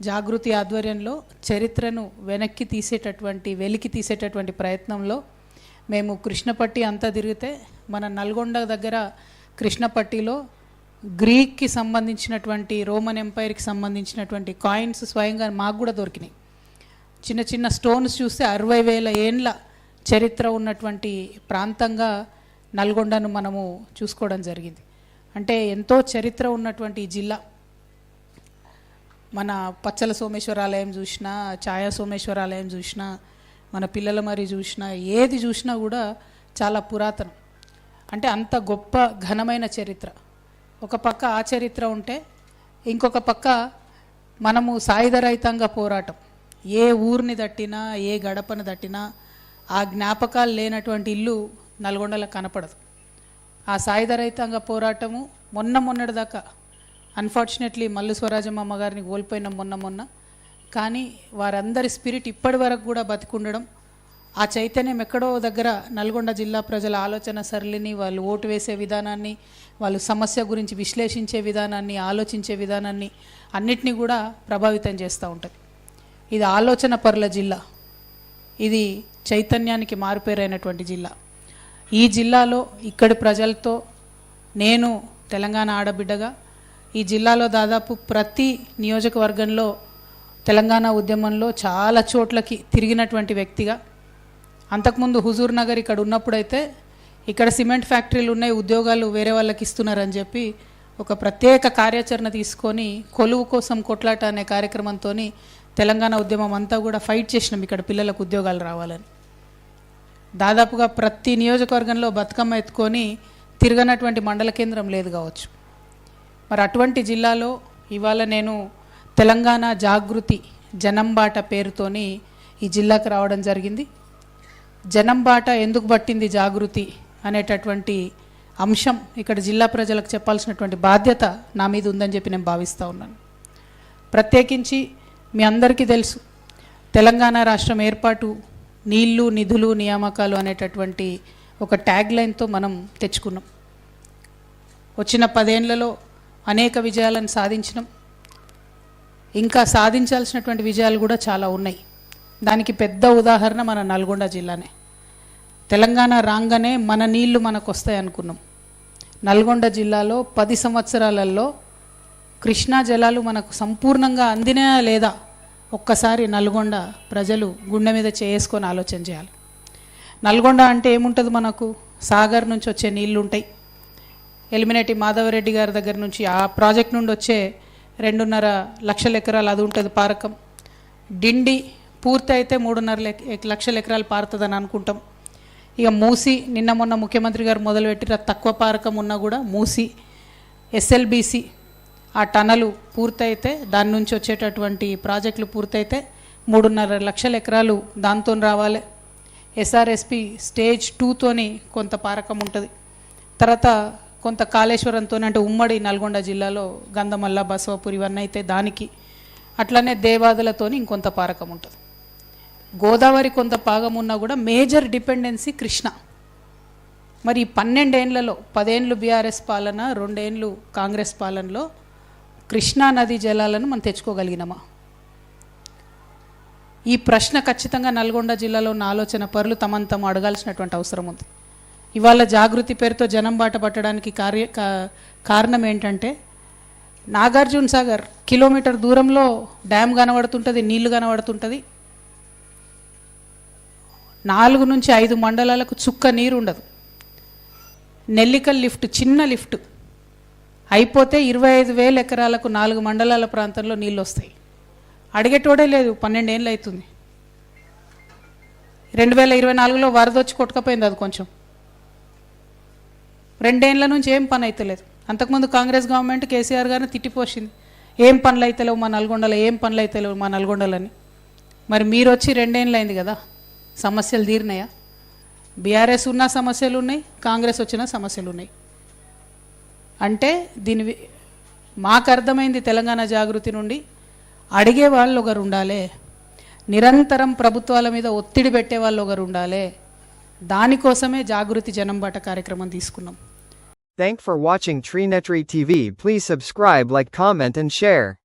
జాగృతి ఆధ్వర్యంలో చరిత్రను వెనక్కి తీసేటటువంటి వెలికి తీసేటటువంటి ప్రయత్నంలో మేము కృష్ణపట్టి అంతా తిరిగితే మన నల్గొండ దగ్గర కృష్ణపట్టిలో గ్రీక్కి సంబంధించినటువంటి రోమన్ ఎంపైర్కి సంబంధించినటువంటి కాయిన్స్ స్వయంగా మాకు కూడా దొరికినాయి. చిన్న చిన్న స్టోన్స్ చూస్తే అరవై వేల ఏండ్ల చరిత్ర ఉన్నటువంటి ప్రాంతంగా నల్గొండను మనము చూసుకోవడం జరిగింది. అంటే ఎంతో చరిత్ర ఉన్నటువంటి జిల్లా. మన పచ్చల సోమేశ్వరాలయం చూసినా ఛాయా సోమేశ్వరాలయం చూసినా మన పిల్లల మరి చూసినా ఏది చూసినా కూడా చాలా పురాతనం. అంటే అంత గొప్ప ఘనమైన చరిత్ర. ఒక పక్క ఆ చరిత్ర ఉంటే ఇంకొక పక్క మనము సాయుధ రహితంగా పోరాటం. ఏ ఊరిని తట్టినా ఏ గడపను తట్టినా ఆ జ్ఞాపకాలు లేనటువంటి ఇల్లు నల్గొండలో కనపడదు. ఆ సాయుధ రహితంగా పోరాటము మొన్న మొన్నటిదాకా అన్ఫార్చునేట్లీ మల్లు స్వరాజమ్మ అమ్మగారిని కోల్పోయినాం మొన్న మొన్న. కానీ వారందరి స్పిరిట్ ఇప్పటి వరకు కూడా బతికుండడం ఆ చైతన్యం ఎక్కడో దగ్గర నల్గొండ జిల్లా ప్రజల ఆలోచన సరళిని వాళ్ళు ఓటు వేసే విధానాన్ని వాళ్ళు సమస్య గురించి విశ్లేషించే విధానాన్ని ఆలోచించే విధానాన్ని అన్నిటినీ కూడా ప్రభావితం చేస్తూ ఉంటుంది. ఇది ఆలోచన పరుల జిల్లా. ఇది చైతన్యానికి మారుపేరైనటువంటి జిల్లా. ఈ జిల్లాలో ఇక్కడి ప్రజలతో నేను తెలంగాణ ఆడబిడ్డగా ఈ జిల్లాలో దాదాపు ప్రతి నియోజకవర్గంలో తెలంగాణ ఉద్యమంలో చాలా చోట్లకి తిరిగినటువంటి వ్యక్తిగా. అంతకుముందు హుజూర్ నగర్ ఇక్కడ ఉన్నప్పుడైతే ఇక్కడ సిమెంట్ ఫ్యాక్టరీలు ఉన్నాయి ఉద్యోగాలు వేరే వాళ్ళకి ఇస్తున్నారని చెప్పి ఒక ప్రత్యేక కార్యాచరణ తీసుకొని కొలువు కోసం కొట్లాట అనే కార్యక్రమంతో తెలంగాణ ఉద్యమం అంతా కూడా ఫైట్ చేసినాం ఇక్కడ పిల్లలకు ఉద్యోగాలు రావాలని. దాదాపుగా ప్రతి నియోజకవర్గంలో బతుకమ్మ ఎత్తుకొని తిరగనటువంటి మండల కేంద్రం లేదు కావచ్చు. మరి అటువంటి జిల్లాలో ఇవాళ నేను తెలంగాణ జాగృతి జనంబాట పేరుతోని ఈ జిల్లాకు రావడం జరిగింది. జనంబాట ఎందుకు పట్టింది జాగృతి అనేటటువంటి అంశం ఇక్కడ జిల్లా ప్రజలకు చెప్పాల్సినటువంటి బాధ్యత నా మీద ఉందని చెప్పి నేను భావిస్తూ ఉన్నాను. ప్రత్యేకించి మీ అందరికీ తెలుసు తెలంగాణ రాష్ట్రం ఏర్పాటు నీళ్ళు నిధులు నియామకాలు అనేటటువంటి ఒక ట్యాగ్ లైన్తో మనం తెచ్చుకున్నాం. వచ్చిన పదేళ్ళలో అనేక విజయాలను సాధించినాం. ఇంకా సాధించాల్సినటువంటి విజయాలు కూడా చాలా ఉన్నాయి. దానికి పెద్ద ఉదాహరణ మన నల్గొండ జిల్లానే. తెలంగాణ రాగానే మన నీళ్ళు మనకు వస్తాయి అనుకున్నాం. నల్గొండ జిల్లాలో పది సంవత్సరాలలో కృష్ణా జలాలు మనకు సంపూర్ణంగా అందినా లేదా ఒక్కసారి నల్గొండ ప్రజలు గుండె మీద చేసుకొని ఆలోచన చేయాలి. నల్గొండ అంటే ఏముంటుంది మనకు? సాగర్ నుంచి వచ్చే నీళ్ళు ఉంటాయి ఎలిమినేటి మాధవరెడ్డి గారి దగ్గర నుంచి ఆ ప్రాజెక్ట్ నుండి వచ్చే రెండున్నర లక్షల ఎకరాలు అది ఉంటుంది పారకం. డిండి పూర్తి అయితే మూడున్నర లక్షల ఎకరాలు పారుతుందని అనుకుంటాం. ఇక మూసి నిన్న మొన్న ముఖ్యమంత్రి గారు మొదలుపెట్టిన తక్కువ పారకం ఉన్నా కూడా మూసి ఎస్ఎల్బిసి ఆ టనలు పూర్తయితే దాని నుంచి వచ్చేటటువంటి ప్రాజెక్టులు పూర్తయితే మూడున్నర లక్షల ఎకరాలు దాంతో రావాలి. ఎస్ఆర్ఎస్పి స్టేజ్ టూతోని కొంత పారకం ఉంటుంది. తర్వాత కొంత కాళేశ్వరంతో అంటే ఉమ్మడి నల్గొండ జిల్లాలో గంధమల్ల బసవపూర్ ఇవన్నీ అయితే దానికి అట్లనే దేవాదులతో ఇంకొంత పారకం ఉంటుంది. గోదావరి కొంత భాగం ఉన్నా కూడా మేజర్ డిపెండెన్సీ కృష్ణ. మరి పన్నెండేండ్లలో పదేండ్లు బీఆర్ఎస్ పాలన రెండేండ్లు కాంగ్రెస్ పాలనలో కృష్ణా నది జలాలను మనం తెచ్చుకోగలిగినామా? ఈ ప్రశ్న ఖచ్చితంగా నల్గొండ జిల్లాలో ఉన్న ఆలోచన పరులు తమను అడగాల్సినటువంటి అవసరం ఉంది. ఇవాళ జాగృతి పేరుతో జనం బాట పట్టడానికి కార్య కారణం ఏంటంటే నాగార్జున సాగర్ కిలోమీటర్ దూరంలో డ్యామ్ కనబడుతుంటుంది నీళ్ళు కనబడుతుంటుంది. నాలుగు నుంచి ఐదు మండలాలకు చుక్క నీరు ఉండదు. నెల్లికల్ లిఫ్ట్ చిన్న లిఫ్ట్. అయిపోతే ఇరవై ఐదు వేల ఎకరాలకు నాలుగు మండలాల ప్రాంతంలో నీళ్ళు వస్తాయి. అడిగేటోడే లేదు పన్నెండేళ్ళు అవుతుంది రెండు వేల ఇరవై నాలుగులో వరద వచ్చి కొట్టుకపోయింది అది కొంచెం. రెండేళ్ళ నుంచి ఏం పని అవుతలేదు అంతకుముందు కాంగ్రెస్ గవర్నమెంట్ కేసీఆర్ గారిని తిట్టిపోసింది. ఏం పనులు అవుతలేవు మా నల్గొండలో ఏం పనులు అవుతలేవు మా నల్గొండలని. మరి మీరు వచ్చి రెండేళ్ళు అయింది కదా సమస్యలు తీరినాయా? బీఆర్ఎస్ ఉన్న సమస్యలు ఉన్నాయి కాంగ్రెస్ వచ్చిన సమస్యలు ఉన్నాయి. అంటే దీని మాకు అర్థమైంది తెలంగాణ జాగృతి నుండి అడిగే వాళ్ళు ఒకరు ఉండాలి. నిరంతరం ప్రభుత్వాల మీద ఒత్తిడి పెట్టే వాళ్ళు ఒకరు ఉండాలి. దానికోసమే జాగృతి జనంబాట కార్యక్రమం తీసుకున్నాం. Thank for watching Treenetry TV. Please subscribe, like, comment and share.